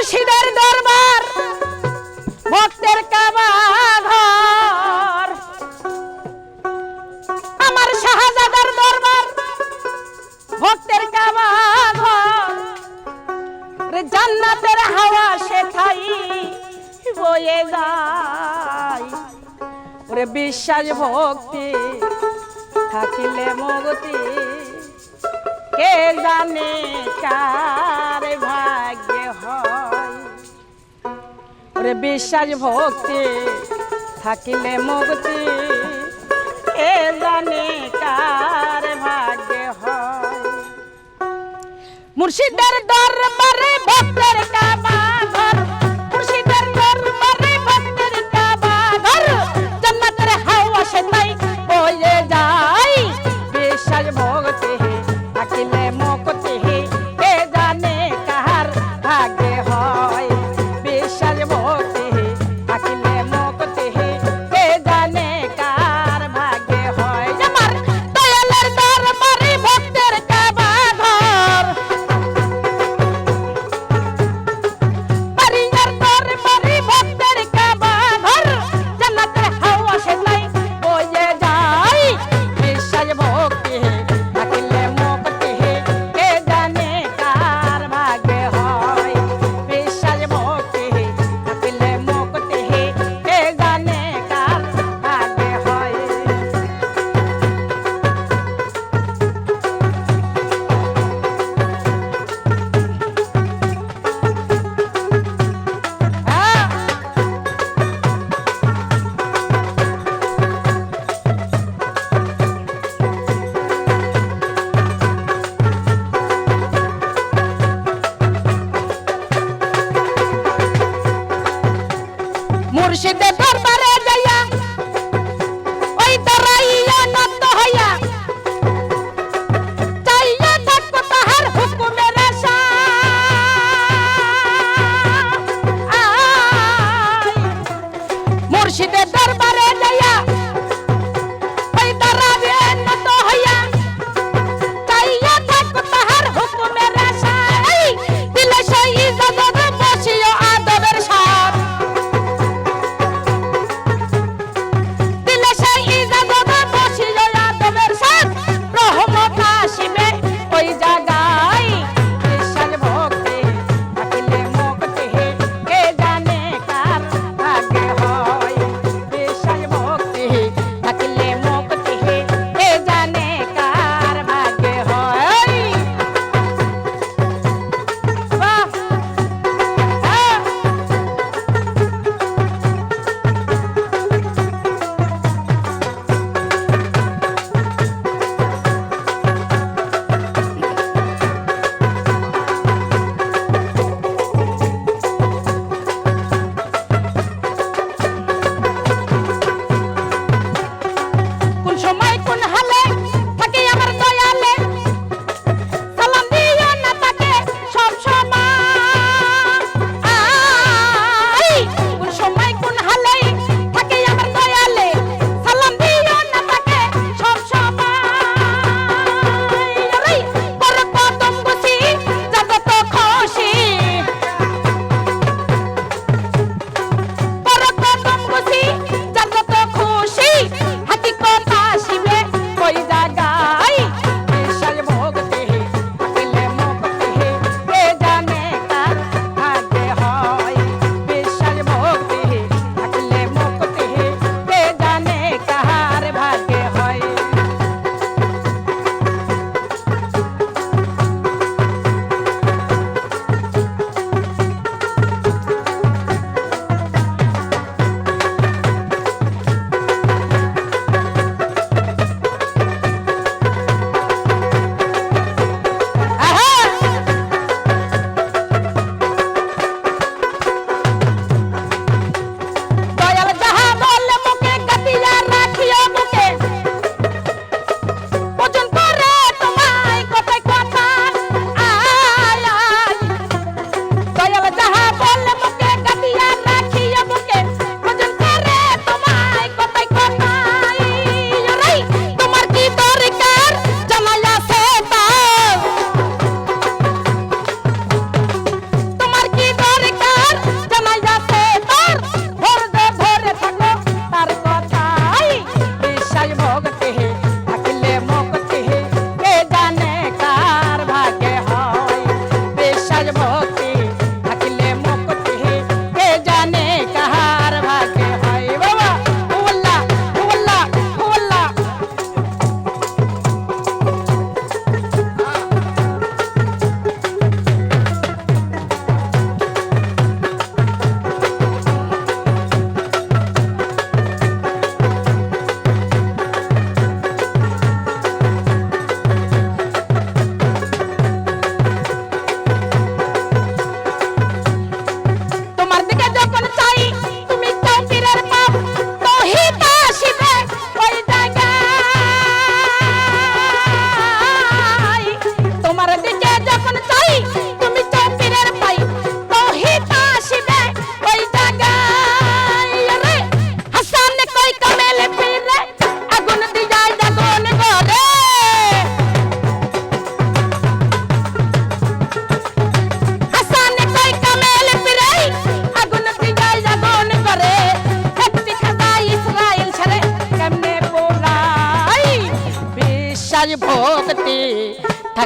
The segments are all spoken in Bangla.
মুর্শিদের দরবার, ভক্তের কাবাঘর। আমার শাহজাদার দরবার, ভক্তের কাবাঘর। রে জান্নাতের হাওয়া সেথাই বয়ে যাই ওরে বিশ্বাস ভক্তি থাকিলে মগতি, কে জানে কা রে বিশ্বাস ভক্তি থাকিলে মুক্তি। এ জানি কার ভাগ্য হয়। মুর্শিদার দরবারে ভক্তের কামা নবীর দরবারে যাইয়া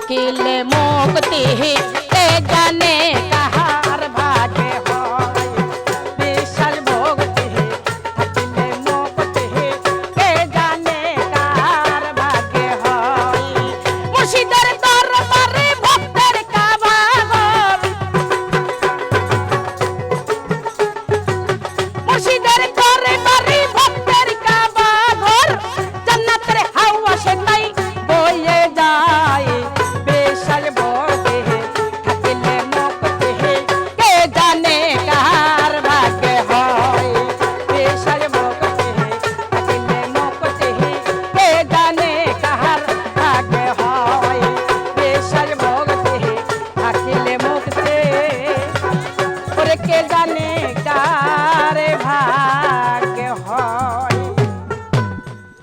থাকিলে মুক্তি। কে জানে কাহার ভাগে হয়। বিশাল ভক্তি থাকিলে মুক্তি কে জানে কাহার ভাগে হয়। মুর্শিদের দরবারে ভক্তের